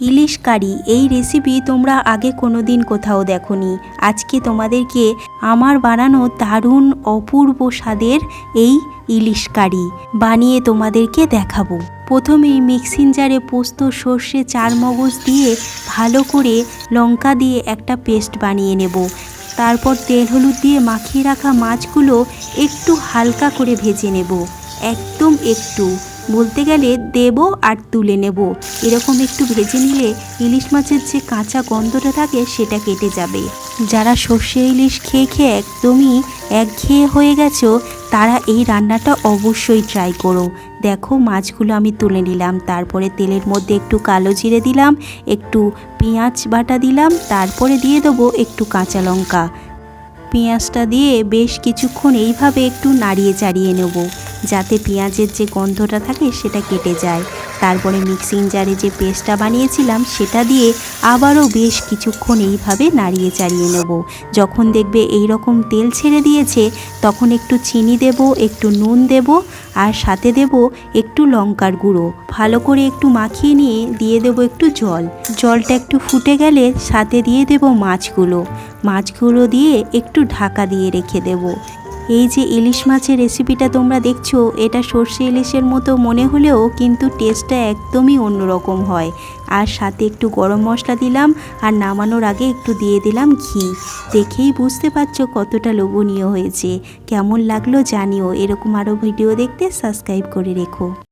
ইলিশ কারি এই রেসিপি তোমরা আগে কোনো দিন কোথাও দেখোনি। আজকে তোমাদেরকে আমার বানানো দারুণ অপূর্ব স্বাদের এই ইলিশ কারি বানিয়ে তোমাদেরকে দেখাবো। প্রথমেই মিক্সিং জারে পোস্ত, সর্ষে চার মগজ দিয়ে ভালো করে লঙ্কা দিয়ে একটা পেস্ট বানিয়ে নেব। তারপর তেল হলুদ দিয়ে মাখিয়ে রাখা মাছগুলো একটু হালকা করে ভেজে নেব। একদম একটু। বলতে গেলে দেব আর তুলে নেব। এরকম একটু ভেজে নিলে ইলিশ মাছের যে কাঁচা গন্ধটা থাকে সেটা কেটে যাবে। যারা সর্ষে ইলিশ খেয়ে খেয়ে একদমই একঘেয়ে হয়ে গেছো, তারা এই রান্নাটা অবশ্যই ট্রাই করো। দেখো মাছগুলো আমি তুলে নিলাম। তারপরে তেলের মধ্যে একটু কালো জিরে দিলাম, একটু পেঁয়াজ বাটা দিলাম, তারপরে দিয়ে দেবো একটু কাঁচা লঙ্কা। পেঁয়াজটা দিয়ে বেশ কিছুক্ষণ এইভাবে একটু নাড়িয়ে চাড়িয়ে নেব, যাতে পেঁয়াজের যে গন্ধটা থাকে সেটা কেটে যায়। তারপরে মিক্সিং জারে যে পেস্টটা বানিয়েছিলাম, সেটা দিয়ে আবারও বেশ কিছুক্ষণ এইভাবে নাড়িয়ে চাড়িয়ে নেব। যখন দেখবে এই রকম তেল ছেড়ে দিয়েছে, তখন একটু চিনি দেব, একটু নুন দেব, আর সাথে দেব একটু লঙ্কার গুঁড়ো। ভালো করে একটু মাখিয়ে নিয়ে দিয়ে দেব একটু জল। জলটা একটু ফুটে গেলে সাথে দিয়ে দেব মাছগুলো। মাছগুলো দিয়ে একটু ঢাকা দিয়ে রেখে দেব। এই যে ইলিশ মাছের রেসিপিটা তোমরা দেখছ, এটা সর্ষে ইলিশের মতো মনে হলেও কিন্তু টেস্টটা একদমই অন্যরকম হয়। আর সাথে একটু গরম মশলা দিলাম, আর নামানোর আগে একটু দিয়ে দিলাম ঘি। দেখেই বুঝতে পারছ কতটা লোভনীয় হয়েছে। কেমন লাগল জানিও, এরকম আরও ভিডিও দেখতে সাবস্ক্রাইব করে রেখো।